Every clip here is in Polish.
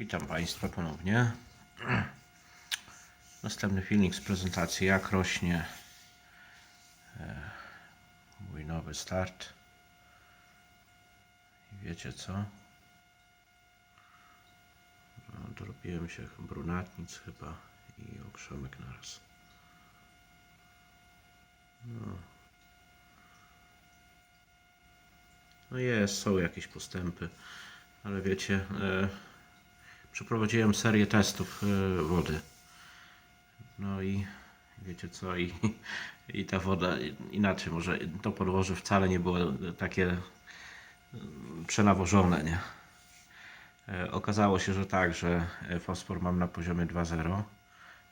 Witam Państwa ponownie. Następny filmik z prezentacji jak rośnie e, mój nowy start. I wiecie co? No, dorobiłem się brunatnic chyba i okrzemek naraz. No. No jest, są jakieś postępy, ale wiecie, e, przeprowadziłem serię testów e, wody. No i wiecie co, i, i ta woda, inaczej może to podłoże wcale nie było takie mm, przenawożone, nie? E, Okazało się, że tak, że e, fosfor mam na poziomie 2,0.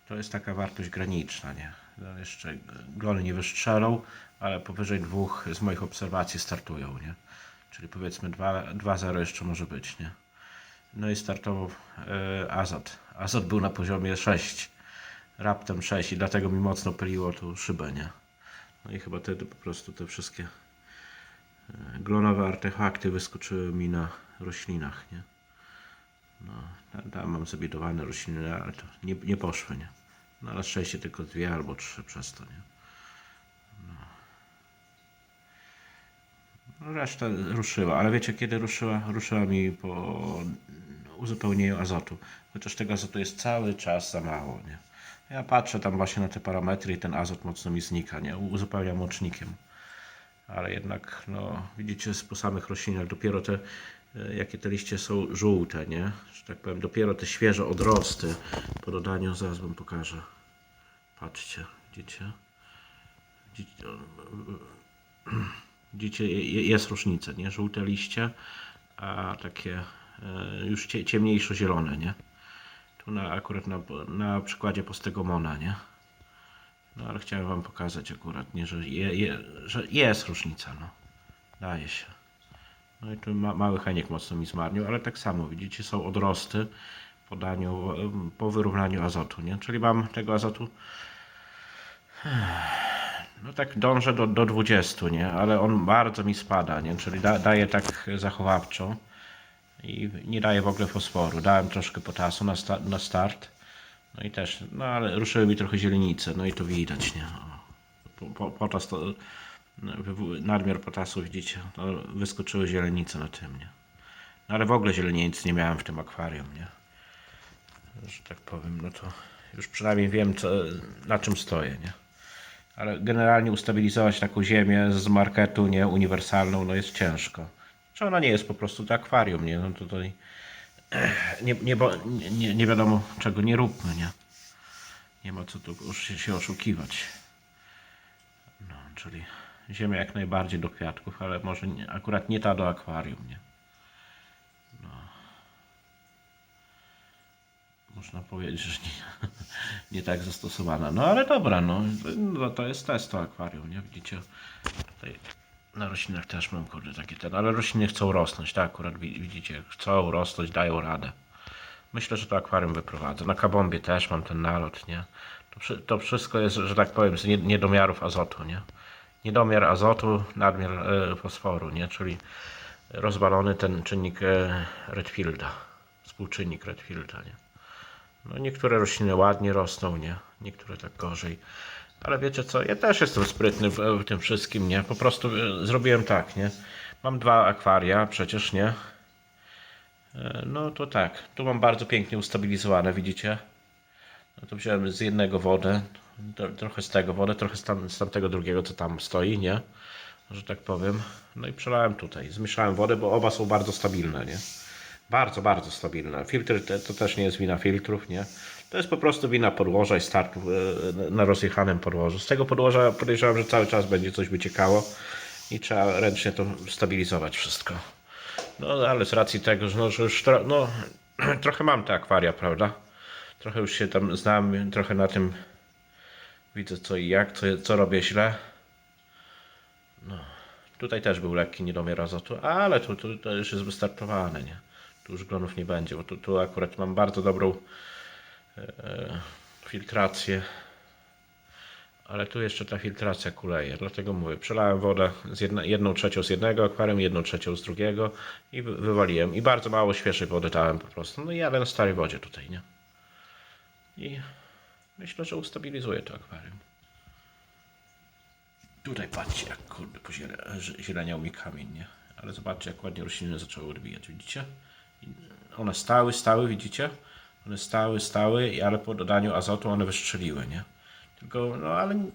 To jest taka wartość graniczna, nie? No jeszcze glony nie wystrzelą, ale powyżej dwóch z moich obserwacji startują, nie? Czyli powiedzmy 2 2,0 jeszcze może być, nie? No i startował e, azot. Azot był na poziomie 6, raptem 6 i dlatego mi mocno pyliło tu szybę, nie? No i chyba wtedy po prostu te wszystkie e, glonowe artefakty wyskoczyły mi na roślinach, nie? No, tam, tam mam zabidowane rośliny, ale to nie, nie poszły, nie? No ale szczęście tylko dwie albo trzy przez to, nie? Reszta ruszyła, ale wiecie kiedy ruszyła? Ruszyła mi po uzupełnieniu azotu. Chociaż tego azotu jest cały czas za mało, nie? Ja patrzę tam właśnie na te parametry i ten azot mocno mi znika, nie? Uzupełniam łącznikiem. Ale jednak, no, widzicie, po samych roślinach dopiero te, e, jakie te liście są żółte, nie? Że tak powiem, dopiero te świeże odrosty po dodaniu, zaraz wam pokażę. Patrzcie, widzicie? Widzicie, Widzicie, je- jest różnica, nie? Żółte liście, a takie e, już cie, ciemniejszo-zielone, nie? Tu na, akurat na, na przykładzie postegomona, nie? No ale chciałem wam pokazać akurat, nie? Że, je, je, że jest różnica, no. Daje się. No i tu ma, mały heniek mocno mi zmarnił, ale tak samo, widzicie, są odrosty po daniu, po wyrównaniu azotu, nie? Czyli mam tego azotu no tak dążę do, do 20, nie? Ale on bardzo mi spada, nie? Czyli da, daje tak zachowawczo i nie daje w ogóle fosforu. Dałem troszkę potasu na, sta, na start. No i też, no ale ruszyły mi trochę zielenice, no i to widać, nie? Po, po, potas to, nadmiar potasu, widzicie, to wyskoczyły zielenice na tym, nie? No ale w ogóle zielenic nie miałem w tym akwarium, nie? Że tak powiem, no to już przynajmniej wiem, co, na czym stoję, nie? Ale generalnie ustabilizować taką ziemię z marketu, nie uniwersalną, no jest ciężko. Czy ona nie jest po prostu to akwarium, nie? No tutaj nie, nie, nie, nie, wiadomo czego nie róbmy, nie? Nie ma co tu już się oszukiwać. No, czyli ziemia jak najbardziej do kwiatków, ale może nie, akurat nie ta do akwarium, nie? Można powiedzieć, że nie, nie tak zastosowana. No ale dobra, no, no to jest test to akwarium, nie? Widzicie, tutaj na roślinach też mam kurde takie ten, ale rośliny chcą rosnąć, tak? Akurat wi- widzicie, chcą rosnąć, dają radę. Myślę, że to akwarium wyprowadzę. Na kabombie też mam ten nalot, nie? To, to wszystko jest, że tak powiem, z nie- niedomiarów azotu, nie? Niedomiar azotu, nadmiar e, fosforu, nie? Czyli rozwalony ten czynnik e, Redfielda, współczynnik Redfielda, nie? No niektóre rośliny ładnie rosną, nie? Niektóre tak gorzej. Ale wiecie co, ja też jestem sprytny w, w tym wszystkim, nie? Po prostu e, zrobiłem tak, nie? Mam dwa akwaria, przecież, nie? E, No to tak, tu mam bardzo pięknie ustabilizowane, widzicie? No to wziąłem z jednego wodę, tro- trochę z tego wodę, trochę z, tam, z tamtego drugiego, co tam stoi, nie? Że tak powiem. No i przelałem tutaj. Zmieszałem wodę, bo oba są bardzo stabilne, nie? Bardzo, bardzo stabilne. Filtry te, to też nie jest wina filtrów, nie? To jest po prostu wina podłoża i startu e, na rozjechanym podłożu. Z tego podłoża podejrzewam, że cały czas będzie coś wyciekało i trzeba ręcznie to stabilizować wszystko. No ale z racji tego, że, no, że już tro, no, trochę mam te akwaria, prawda? Trochę już się tam znam, trochę na tym widzę co i jak, co, co robię źle. No, tutaj też był lekki niedomiar azotu, ale tu, to już jest wystartowane, nie? Tu już glonów nie będzie, bo tu, tu akurat mam bardzo dobrą e, filtrację Ale tu jeszcze ta filtracja kuleje, dlatego mówię, przelałem wodę z jedna, jedną trzecią z jednego akwarium, jedną trzecią z drugiego i wy- wywaliłem. I bardzo mało świeżej wody dałem po prostu. No i jadę na starej wodzie tutaj, nie? I myślę, że ustabilizuję to akwarium. Tutaj patrzcie, jak kurde pozieleniał mi kamień, nie? Ale zobaczcie, jak ładnie rośliny zaczęły odbijać, widzicie? One stały, stały, widzicie? One stały, stały, ale po dodaniu azotu one wystrzeliły, nie? Tylko, no ale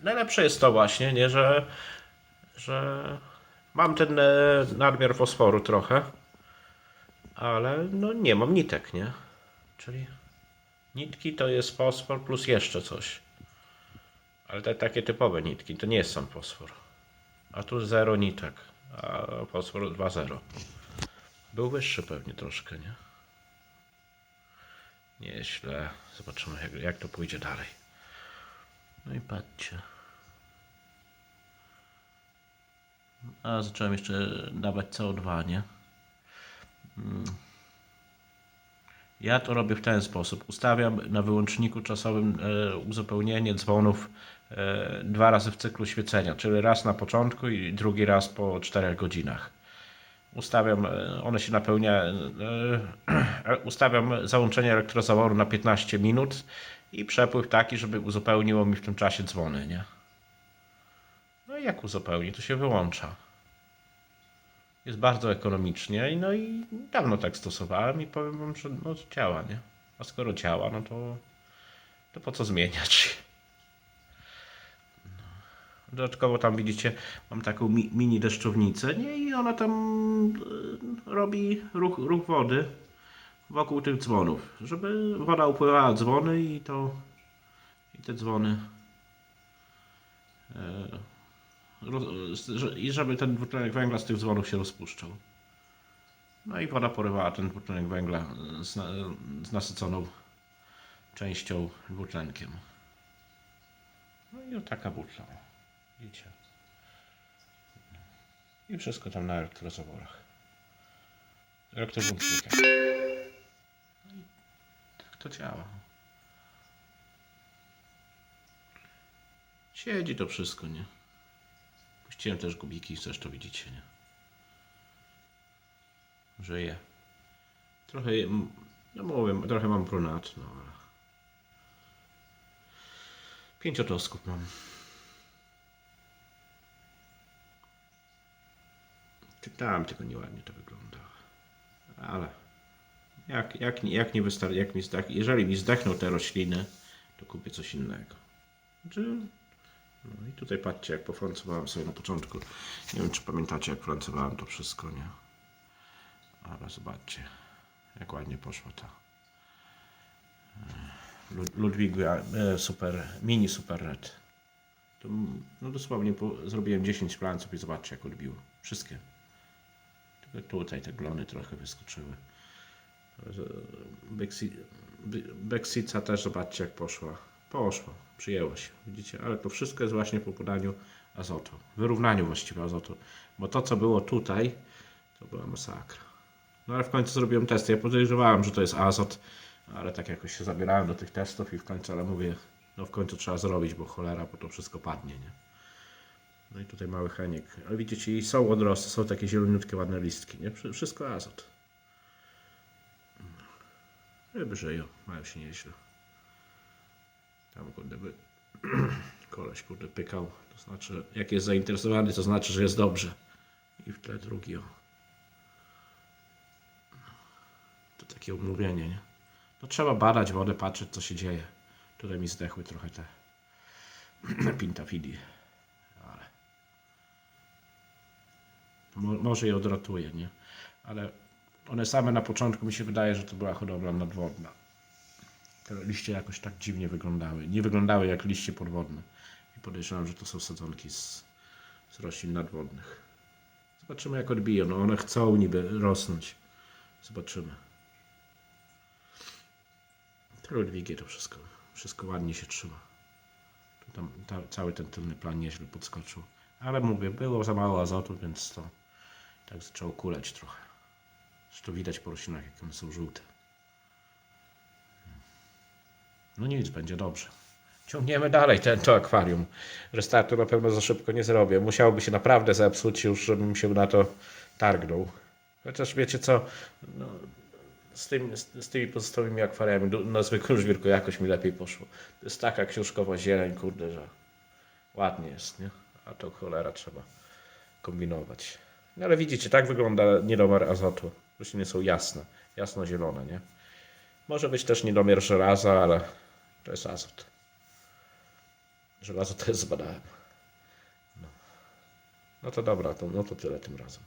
najlepsze jest to właśnie, nie, że, że mam ten e, nadmiar fosforu trochę, ale no nie mam nitek, nie? Czyli nitki to jest fosfor plus jeszcze coś. Ale te takie typowe nitki to nie jest sam fosfor. A tu zero nitek, a fosfor 2,0. Był wyższy pewnie troszkę, nie? Nieźle. Zobaczymy jak, jak to pójdzie dalej. No i patrzcie. A zacząłem jeszcze dawać CO2, nie? Mm. Ja to robię w ten sposób. Ustawiam na wyłączniku czasowym e, uzupełnienie dzwonów e, dwa razy w cyklu świecenia, czyli raz na początku i drugi raz po 4 godzinach. Ustawiam, e, one się napełnia, e, e, ustawiam załączenie elektrozaworu na 15 minut i przepływ taki, żeby uzupełniło mi w tym czasie dzwony, nie? No i jak uzupełni, to się wyłącza. Jest bardzo ekonomicznie no i dawno tak stosowałem i powiem wam, że no działa, nie? A skoro działa, no to, to po co zmieniać? Dodatkowo tam widzicie, mam taką mi, mini deszczownicę, nie? I ona tam y, robi ruch, ruch wody wokół tych dzwonów, żeby woda upływała dzwony i to i te dzwony e, i żeby ten dwutlenek węgla z tych dzwonów się rozpuszczał. No i woda porywała ten dwutlenek węgla z, z nasyconą częścią dwutlenkiem. No i o taka butla. Widzicie? I wszystko tam na elektrozaworach. Elektrowłącznikach. I tak to działa. Siedzi to wszystko, nie? Puściłem też gubiki, zresztą widzicie, nie? Żyje. Trochę, no mówię, trochę mam brunat, no ale... Pięciotoskup mam. Czytałem, tylko nieładnie to wygląda. Ale... Jak, jak, jak nie wystarczy, jak mi jeżeli mi zdechną te rośliny, to kupię coś innego. Znaczy, no i tutaj patrzcie, jak pofrancowałem sobie na początku. Nie wiem, czy pamiętacie, jak francowałem to wszystko, nie? Ale zobaczcie, jak ładnie poszła ta e, Lud- Ludwiga e, super, mini super red. To, no dosłownie po, zrobiłem 10 planców i zobaczcie, jak odbiło. Wszystkie. Tutaj te glony trochę wyskoczyły. Beksi- Be- Beksica też zobaczcie jak poszła. Poszła, przyjęło się. Widzicie, ale to wszystko jest właśnie po podaniu azotu. Wyrównaniu właściwie azotu. Bo to co było tutaj, to była masakra. No ale w końcu zrobiłem testy. Ja podejrzewałem, że to jest azot, ale tak jakoś się zabierałem do tych testów i w końcu, ale mówię, no w końcu trzeba zrobić, bo cholera, bo to wszystko padnie, nie? No i tutaj mały heniek. Ale widzicie, są odrosty, są takie zieloniutkie, ładne listki, nie? Wszy- Wszystko azot. Ryby żyją, mają się nieźle. Tam kurde by koleś kurde pykał, to znaczy jak jest zainteresowany, to znaczy, że jest dobrze. I w tle drugi o. To takie umówienie, nie? No trzeba badać wodę, patrzeć co się dzieje. Tutaj mi zdechły trochę te pintafidi, Mo- może je odratuje, nie? Ale one same na początku mi się wydaje, że to była hodowla nadwodna. Te liście jakoś tak dziwnie wyglądały. Nie wyglądały jak liście podwodne. I podejrzewam, że to są sadzonki z, z roślin nadwodnych. Zobaczymy jak odbiją. No one chcą niby rosnąć. Zobaczymy. Ludwigie to wszystko, wszystko ładnie się trzyma. Tam ta, cały ten tylny plan nieźle podskoczył. Ale mówię, było za mało azotu, więc to tak zaczęło kuleć trochę. Zresztą widać po roślinach, jak one są żółte. No nic, będzie dobrze. Ciągniemy dalej ten, to akwarium. Restartu na pewno za szybko nie zrobię. Musiałoby się naprawdę zepsuć już, żebym się na to targnął. Chociaż wiecie co, no, z, tym, z, tymi pozostałymi akwariami du- na zwykłym żwirku jakoś mi lepiej poszło. To jest taka książkowa zieleń, kurde, że ładnie jest, nie? A to cholera trzeba kombinować. No ale widzicie, tak wygląda niedomar azotu. Rośliny są jasne, jasno-zielone, nie? Może być też niedomiar żelaza, ale to jest azot. Żelazo też zbadałem. No, no to dobra, to, no to tyle tym razem.